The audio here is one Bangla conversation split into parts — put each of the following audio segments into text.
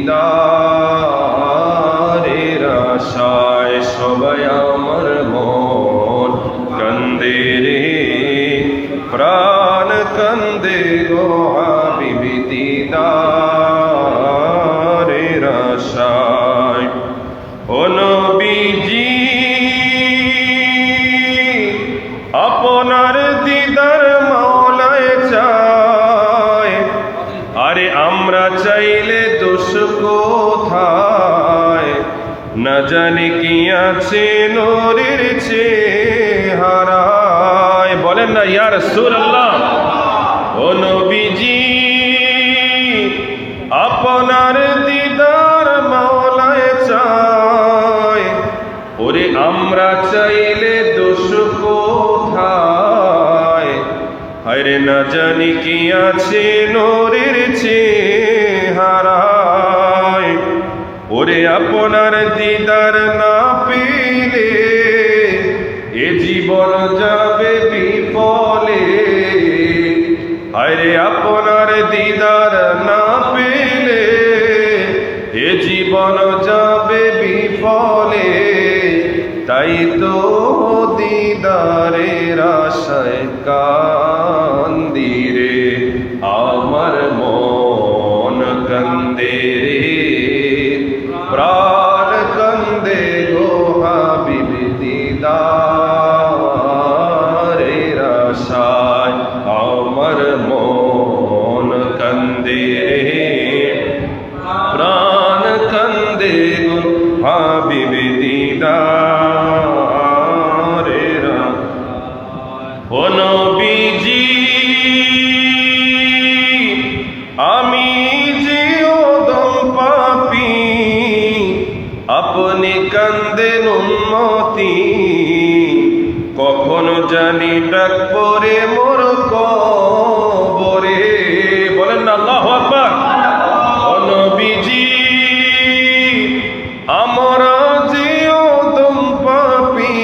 দিদারের আশায় সবাই আমার মন কান্দে রে। প্রাণ কান্দে গো হাবিবি দিদারের আশায়। ও কোথায়? না জানি কি আছে নোরের চেহারায়। বলেন না ইয়ার সুর আল্লাহ ও নবীজি, আপনার দিদার মাওলায় চায় ওরে, আমরা চাইলে দোষ কোথায়? হায়রে, না জানি কি আছে নোরের চেহারায়। আপনার দিদার না পেলে এ জীবন যাবে বিফলে। আরে আপনার দিদার না পেলে এ জীবন যাবে বিফলে। তাই তো দিদারের আশায় কান্দিরে আমার মন কান্দে কান্দেন উন্মতি। কখন জানি ডাক পরে মোর কবরে। বলেন না, আল্লাহ আকবার। ও নবীজি, আমরা যে ওদম পাপি।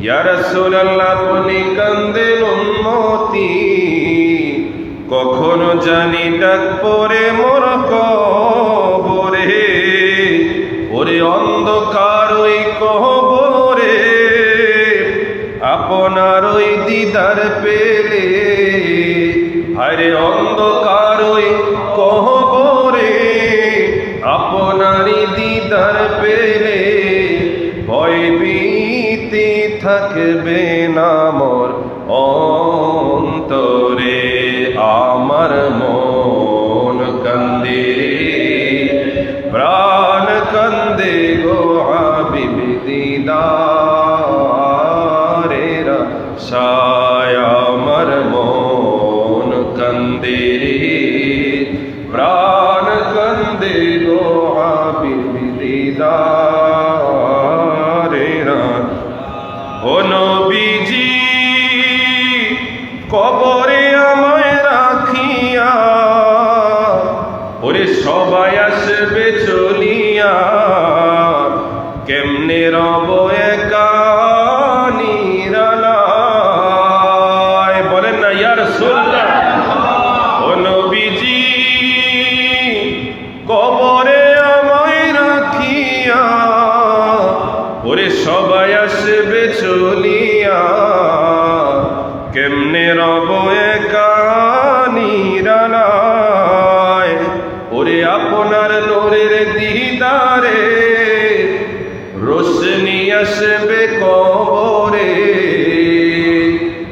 ইয়া রাসূলুল্লাহ, আপনি কান্দেন উম্মতি কখনো জানি ডাক পরে মোর কবরে। পেলে। আরে অন্ধকার ওই কবরে আপনারই দিদার পেলে। ভয় ভীতি থাকবে না মোর অন্তরে, আমার মন কান্দে। প্রাণ কান্দে গো হাবিব দিদারের কান্দে প্রাণ কান্দে গো হাবিব দিদারের ও নবীজি, কবরে আমায় রাখিয়া, ওরে সবাই আসবে চলিয়া, কেমনে রব চলিয়া কেমনে রব একা নিরালায়? ওরে আপনার নোরের দিদারে, রোশনি আসবে কবরে।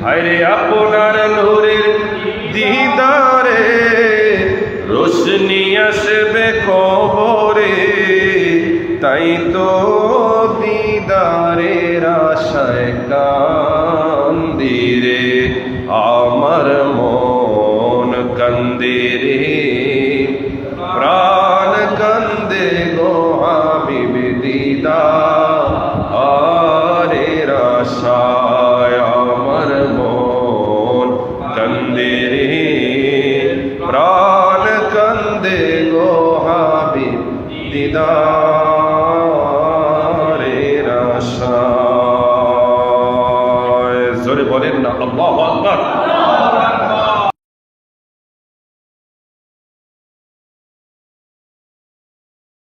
হায়রে আপনার নোরের দিদারে, রোশনি আসবে কবরে। তাই তো দিদারের আশায় কান্দিরে, আমার মন কান্দিরে। প্রাণ কান্দে গো হাবিব দিদা আরে রাশায় আমার মন কান্দিরে। প্রাণ কান্দে গো হাবিব দিদারে। জোরে বলেন না আল্লাহ